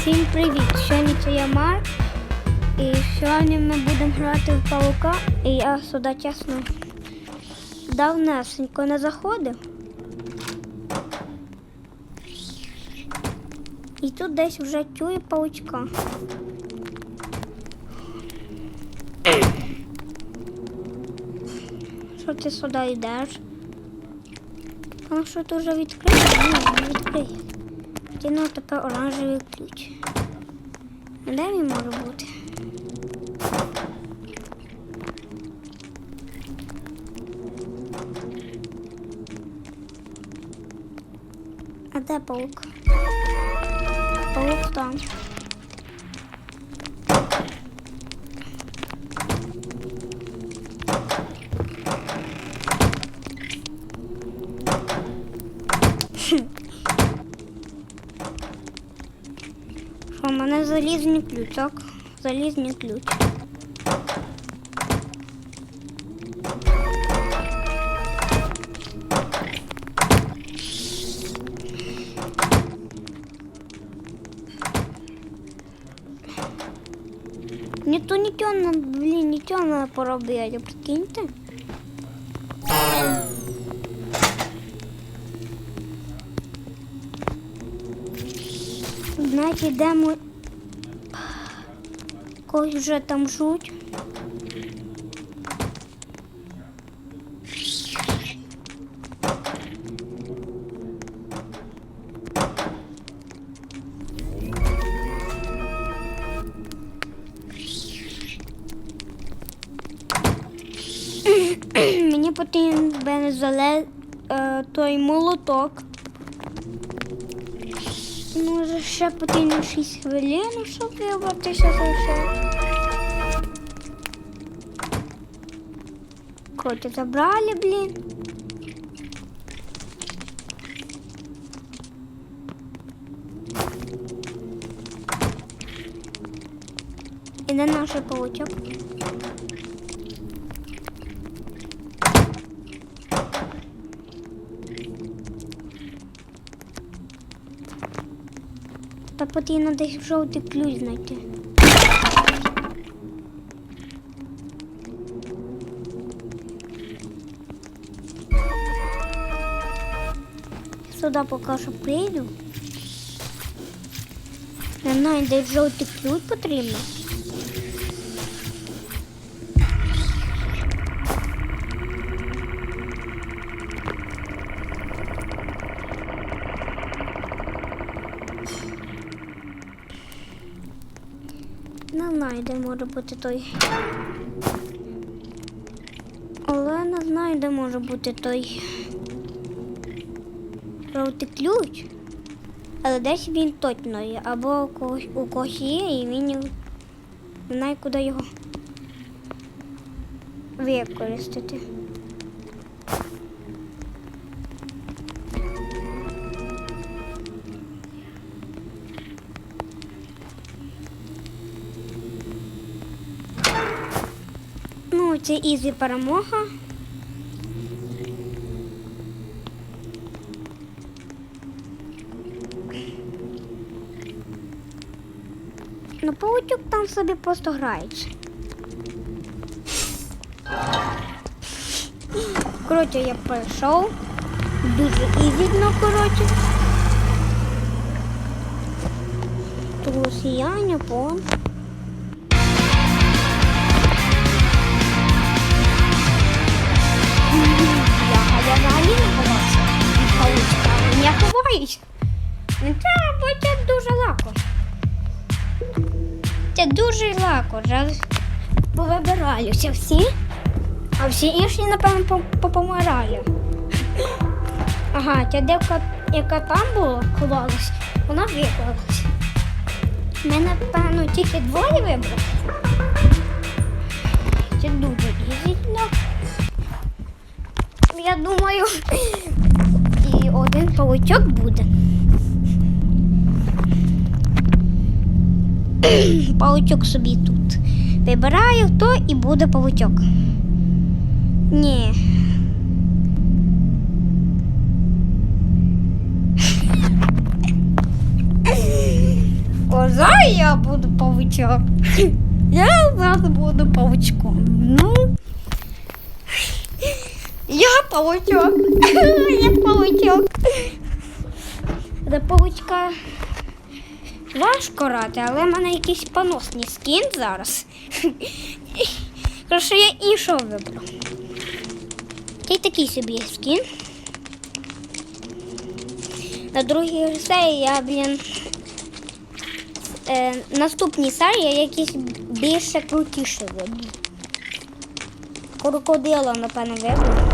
Всім привіт! Сьогодні я Марк. І сьогодні ми будемо грати в паука. І я сюди чесно давнесенько не заходив. І тут десь вже чую паучка. Що ти сюди йдеш? Тому що тут вже відкрито? Ні, не відкриє. Тяну тепер оранжевий ключ. А Де він може бути? А де паук? Паук там. Що, у мене залізний. Залізний ключ. Ніхто нічого, не- блін, нічого не поробити, прикиньте. Значить, йдемо. Когось вже там жуть. Мені потрібен е, той молоток. Може, ще потрібно 6 хвилин, щоб вибратися лише. Короче, забрали, блін. І де наш паучок? Потрібно десь жовтий ключ знайти. Сюди поки що прийду. Не знаю, де жовтий ключ потрібно. Не знаю, де може бути той. Але не знаю, де може бути той жовтий ключ. Але десь він точно є. Або у когось, у когось є, і він знає, куди його використати. Це ізі перемога. Ну, паучок там собі просто грається. Коротше, я пройшов. Дуже ізідно, коротше. Тому сіяння, Бо це дуже лако. Це дуже лако. Зараз повибираюся всі, а всі інші, напевно, по- попомирали. Ага, ця девка, яка там була, ховалась, вона виклалась. Мене, напевно, тільки двоє вибрали. Це дуже ізітно. Я думаю, один паучок буде. паучок собі тут. Вибираю, хто і буде паучок. Ні. Зараз я буду павучок. Я зараз буду павучком. Ну. Я павучок. Я павучок. За павучка важко грати, але в мене якийсь поносний скін зараз. Коротше, я іншого вибрав. Та такий собі скін. На другій серії я, блін. Е, наступній серії я якісь більше крутіше вибрав. Крокодила, напевно, вибрав.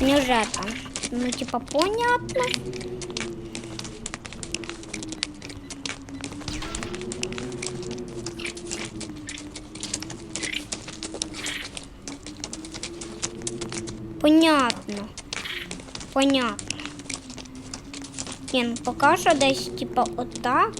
Неужели? Ну, типа, понятно. Понятно. Понятно. Ні, ну поки що десь, типа, отак.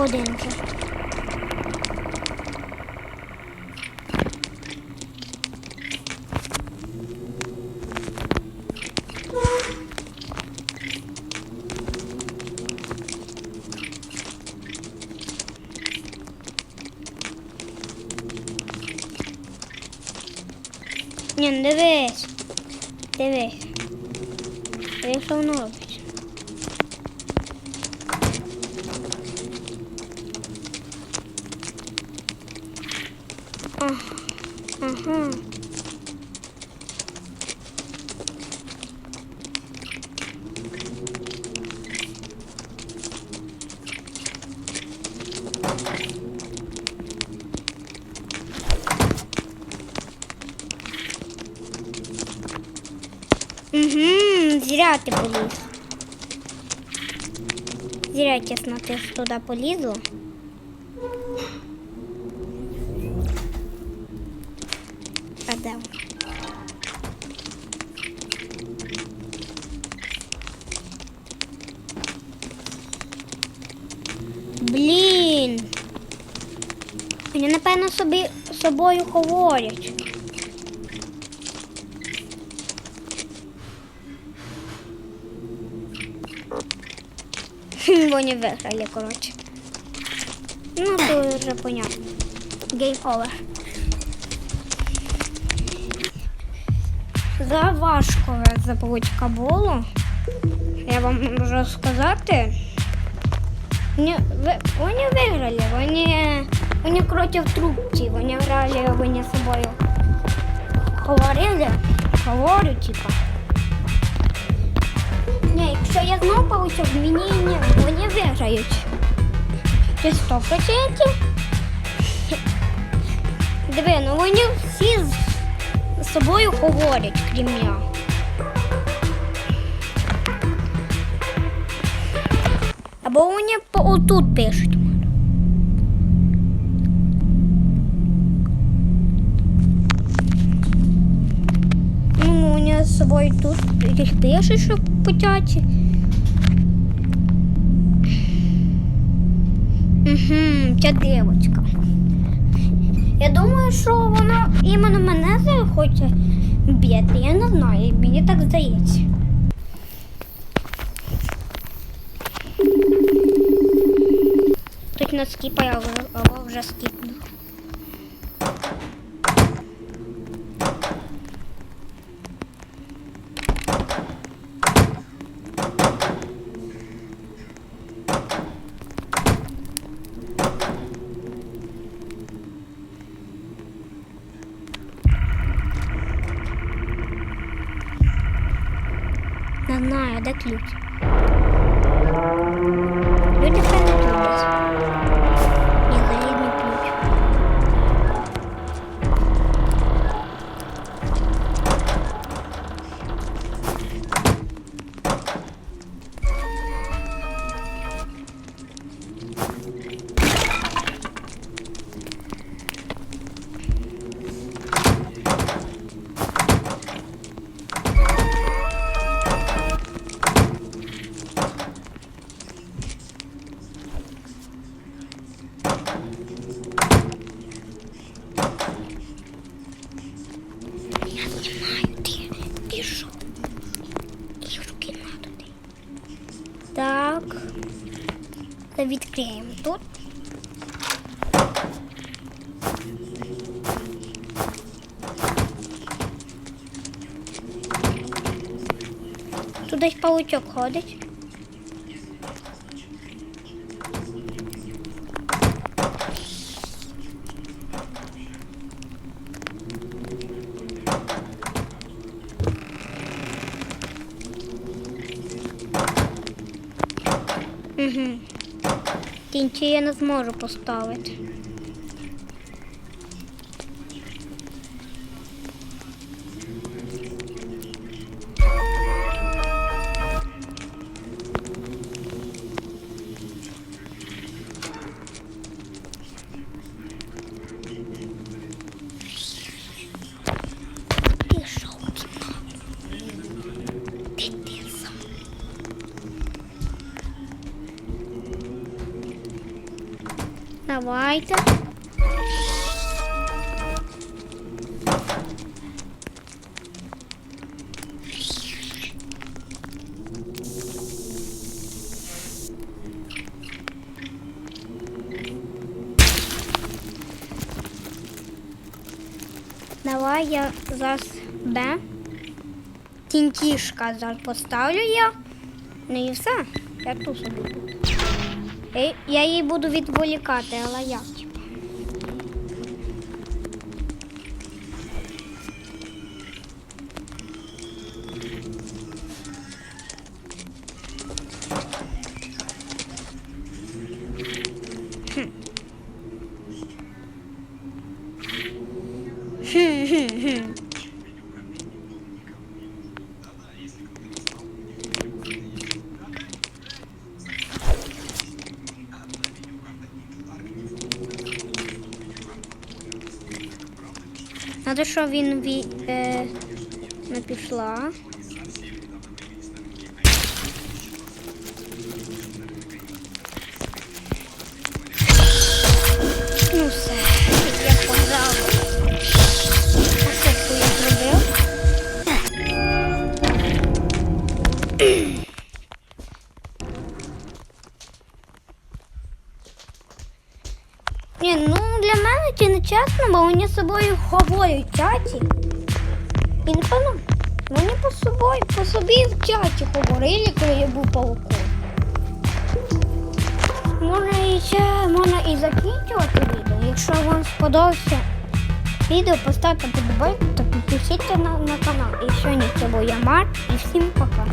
Мінус один вже. Ні, ну дивись. Дивись. Угу, зря ти поліз. Зря, чесно, ти туди полізла. Де? Блін. Вони, напевно, собі собою говорять. Вони виграли, коротше. Ну, то вже понятно. Гейм овер. За важко забудька було. Я вам можу сказати. Вони, вони виграли, вони, вони проти трубці, вони грали, вони з собою говорили, говорю, типа. Ні, якщо я знову получу, мені ні, вони виграють. Це сто процентів. Диви, ну вони всі собою говорять, крім я. Або вони отут пишуть. Ну, вони з собою тут їх пишуть, що потяті. Угу, ця дівчинка. Я думаю, що вона іменно мене захоче б'яти. Я не знаю, мені так здається. Тут на скіпає, або вже скіпнув. Не знаю, де ключ. Відкриємо тут. Тут десь паучок ходить. Угу. Кінці я не зможу поставити. Давайте. Давай я зараз Б. Тінтішка зараз поставлю я. Ну і все. Я тут собі. Я, я її буду відволікати, але як? Надо, щоб він ві... е... не пішла. Ну все, я пограла. Ошибку. Ні, ну для мене це не чесно, бо вони з собою говорять в чаті. І напевно, вони по собою, по собі в чаті говорили, коли я був пауком. Можна і ще можна і закінчувати відео. Якщо вам сподобався відео, поставте подобайку та підпишіться на, на канал. І сьогодні це був я Марк і всім пока.